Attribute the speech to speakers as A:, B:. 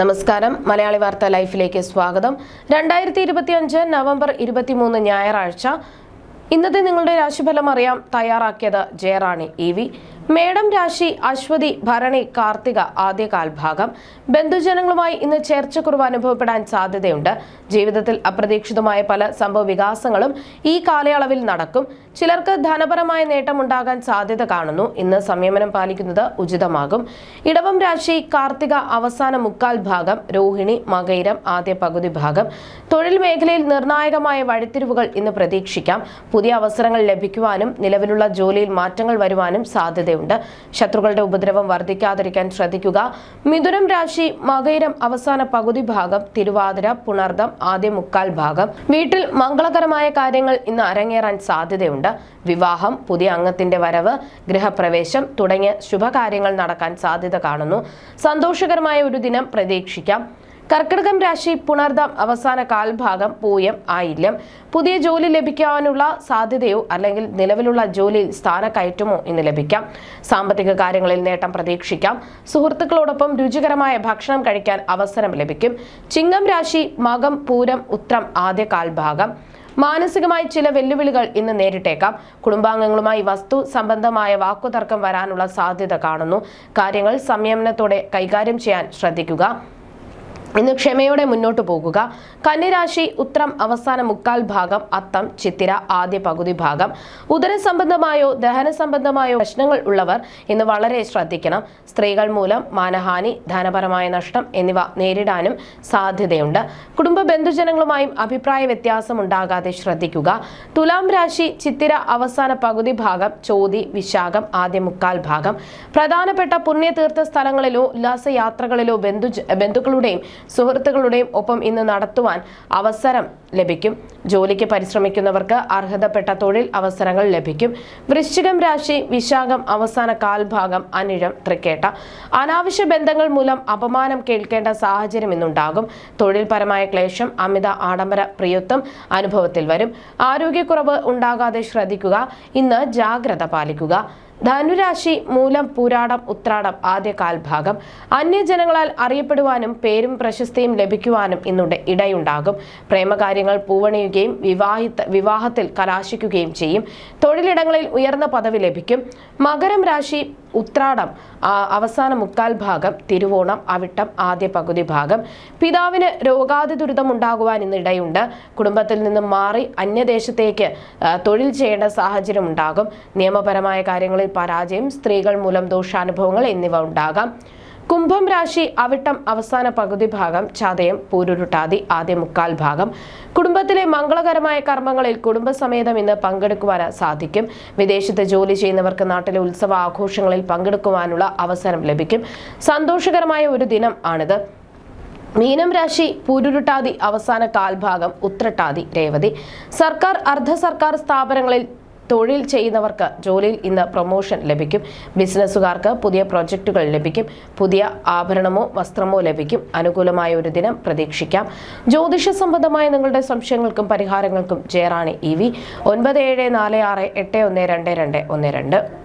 A: നമസ്കാരം. മലയാളി വാർത്ത ലൈഫിലേക്ക് സ്വാഗതം. രണ്ടായിരത്തി ഇരുപത്തിയഞ്ച് നവംബർ ഇരുപത്തിമൂന്ന് ഞായറാഴ്ച ഇന്നത്തെ നിങ്ങളുടെ രാശിഫലം അറിയാം തയ്യാറാക്കിയത് ജയറാണി ഇ വി. മേടം രാശി അശ്വതി ഭരണി കാർത്തിക ആദ്യ കാൽഭാഗം ബന്ധുജനങ്ങളുമായി ഇന്ന് ചേർച്ചക്കുറവ് അനുഭവപ്പെടാൻ സാധ്യതയുണ്ട്. ജീവിതത്തിൽ അപ്രതീക്ഷിതമായ പല സംഭവ വികാസങ്ങളും ഈ കാലയളവിൽ നടക്കും. ചിലർക്ക് ധനപരമായ നേട്ടമുണ്ടാകാൻ സാധ്യത കാണുന്നു. ഇന്ന് സംയമനം പാലിക്കുന്നത് ഉചിതമാകും. ഇടവം രാശി കാർത്തിക അവസാന മുക്കാൽ ഭാഗം രോഹിണി മകൈരം ആദ്യ പകുതി ഭാഗം. തൊഴിൽ മേഖലയിൽ നിർണായകമായ വഴിത്തിരിവുകൾ ഇന്ന് പ്രതീക്ഷിക്കാം. പുതിയ അവസരങ്ങൾ ലഭിക്കുവാനും നിലവിലുള്ള ജോലിയിൽ മാറ്റങ്ങൾ വരുവാനും സാധ്യതയുണ്ട്. ശത്രുക്കളുടെ ഉപദ്രവം വർദ്ധിക്കാതിരിക്കാൻ ശ്രദ്ധിക്കുക. മിഥുനം രാശി മകൈരം അവസാന പകുതി ഭാഗം തിരുവാതിര പുണർദം ആദ്യ മുക്കാൽ ഭാഗം. വീട്ടിൽ മംഗളകരമായ കാര്യങ്ങൾ ഇന്ന് അരങ്ങേറാൻ സാധ്യതയുണ്ട്. വിവാഹം പുതിയ അംഗത്തിന്റെ വരവ് ഗൃഹപ്രവേശം തുടങ്ങിയ ശുഭകാര്യങ്ങൾ നടക്കാൻ സാധ്യത കാണുന്നു. സന്തോഷകരമായ ഒരു ദിനം പ്രതീക്ഷിക്കാം. കർക്കിടകം രാശി പുണർദം അവസാന കാൽഭാഗം പൂയം ആയില്യം. പുതിയ ജോലി ലഭിക്കാനുള്ള സാധ്യതയോ അല്ലെങ്കിൽ നിലവിലുള്ള ജോലിയിൽ സ്ഥാനക്കയറ്റമോ ഇന്ന് ലഭിക്കാം. സാമ്പത്തിക കാര്യങ്ങളിൽ നേട്ടം പ്രതീക്ഷിക്കാം. സുഹൃത്തുക്കളോടൊപ്പം രുചികരമായ ഭക്ഷണം കഴിക്കാൻ അവസരം ലഭിക്കും. ചിങ്ങം രാശി മകം പൂരം ഉത്രം ആദ്യ കാൽഭാഗം. മാനസികമായി ചില വെല്ലുവിളികൾ ഇന്ന് നേരിട്ടേക്കാം. കുടുംബാംഗങ്ങളുമായി വസ്തു സംബന്ധമായ വാക്കുതർക്കം വരാനുള്ള സാധ്യത കാണുന്നു. കാര്യങ്ങൾ സംയമനത്തോടെ കൈകാര്യം ചെയ്യാൻ ശ്രദ്ധിക്കുക. ഇന്ന് ക്ഷമയോടെ മുന്നോട്ട് പോകുക. കന്നിരാശി ഉത്രം അവസാന മുക്കാൽ ഭാഗം അത്തം ചിത്തിര ആദ്യ പകുതി ഭാഗം. ഉദര സംബന്ധമായോ ദഹന സംബന്ധമായോ പ്രശ്നങ്ങൾ ഉള്ളവർ ഇന്ന് വളരെ ശ്രദ്ധിക്കണം. സ്ത്രീകൾ മൂലം മാനഹാനി ധനപരമായ നഷ്ടം എന്നിവ നേരിടാനും സാധ്യതയുണ്ട്. കുടുംബ ബന്ധുജനങ്ങളുമായും അഭിപ്രായ വ്യത്യാസം ഉണ്ടാകാതെ ശ്രദ്ധിക്കുക. തുലാം രാശി ചിത്തിര അവസാന പകുതി ഭാഗം ചോതി വിശാഖം ആദ്യ മുക്കാൽ ഭാഗം. പ്രധാനപ്പെട്ട പുണ്യതീർത്ഥ സ്ഥലങ്ങളിലോ ഉല്ലാസയാത്രകളിലോ ബന്ധു ബന്ധുക്കളുടെയും സുഹൃത്തുക്കളുടെയും ഒപ്പം ഇന്ന് നടത്തുവാൻ അവസരം ലഭിക്കും. ജോലിക്ക് പരിശ്രമിക്കുന്നവർക്ക് അർഹതപ്പെട്ട തൊഴിൽ അവസരങ്ങൾ ലഭിക്കും. വൃശ്ചികം രാശി വിശാഖം അവസാന കാൽഭാഗം അനിഴം തൃക്കേട്ട. അനാവശ്യ ബന്ധങ്ങൾ മൂലം അപമാനം കേൾക്കേണ്ട സാഹചര്യം ഇന്നുണ്ടാകും. തൊഴിൽപരമായ ക്ലേശം അമിത ആഡംബര പ്രിയത്വം അനുഭവത്തിൽ വരും. ആരോഗ്യക്കുറവ് ഉണ്ടാകാതെ ശ്രദ്ധിക്കുക. ഇന്ന് ജാഗ്രത പാലിക്കുക. ധനുരാശി മൂലം പൂരാടം ഉത്രാടം ആദ്യ കാൽഭാഗം. അന്യജനങ്ങളാൽ അറിയപ്പെടുവാനും പേരും പ്രശസ്തിയും ലഭിക്കുവാനും ഇന്നുണ്ട് ഇടയുണ്ടാകും. പ്രേമകാര്യങ്ങൾ പൂവണിയുകയും വിവാഹിത വിവാഹത്തിൽ കലാശിക്കുകയും ചെയ്യും. തൊഴിലിടങ്ങളിൽ ഉയർന്ന പദവി ലഭിക്കും. മകരം രാശി ഉത്രാടം അവസാന മുക്കാൽ ഭാഗം തിരുവോണം അവിട്ടം ആദ്യ പകുതി ഭാഗം. പിതാവിന് രോഗാതി ദുരിതം ഉണ്ടാകുവാൻ ഇന്ന് ഇടയുണ്ട് കുടുംബത്തിൽ നിന്നും മാറി അന്യദേശത്തേക്ക് തൊഴിൽ ചെയ്യേണ്ട സാഹചര്യം ഉണ്ടാകും. നിയമപരമായ കാര്യങ്ങളിൽ പരാജയം സ്ത്രീകൾ മൂലം ദോഷാനുഭവങ്ങൾ എന്നിവ ഉണ്ടാകാം. കുംഭം രാശി അവിട്ടം അവസാന പകുതി ഭാഗം ചതയം പൂരുരുട്ടാതി ആദ്യ മുക്കാൽ ഭാഗം. കുടുംബത്തിലെ മംഗളകരമായ കർമ്മങ്ങളിൽ കുടുംബസമേതം ഇന്ന് പങ്കെടുക്കുവാൻ സാധിക്കും. വിദേശത്ത് ജോലി ചെയ്യുന്നവർക്ക് നാട്ടിലെ ഉത്സവ ആഘോഷങ്ങളിൽ പങ്കെടുക്കുവാനുള്ള അവസരം ലഭിക്കും. സന്തോഷകരമായ ഒരു ദിനം ആണിത്. മീനം രാശി പൂരുരുട്ടാതി അവസാന കാൽഭാഗം ഉത്രട്ടാതി രേവതി. സർക്കാർ അർദ്ധ സർക്കാർ സ്ഥാപനങ്ങളിൽ തൊഴിൽ ചെയ്യുന്നവർക്ക് ജോലിയിൽ ഇന്ന് പ്രൊമോഷൻ ലഭിക്കും. ബിസിനസ്സുകാർക്ക് പുതിയ പ്രോജക്റ്റുകൾ ലഭിക്കും. പുതിയ ആഭരണമോ വസ്ത്രമോ ലഭിക്കും. അനുകൂലമായ ഒരു ദിനം പ്രതീക്ഷിക്കാം. ജ്യോതിഷ സംബന്ധമായ നിങ്ങളുടെ സംശയങ്ങൾക്കും പരിഹാരങ്ങൾക്കും ജയറാണി ഇ വി ഒൻപത് ഏഴ് നാല് ആറ് എട്ട് ഒന്ന് രണ്ട് രണ്ട് ഒന്ന് രണ്ട്.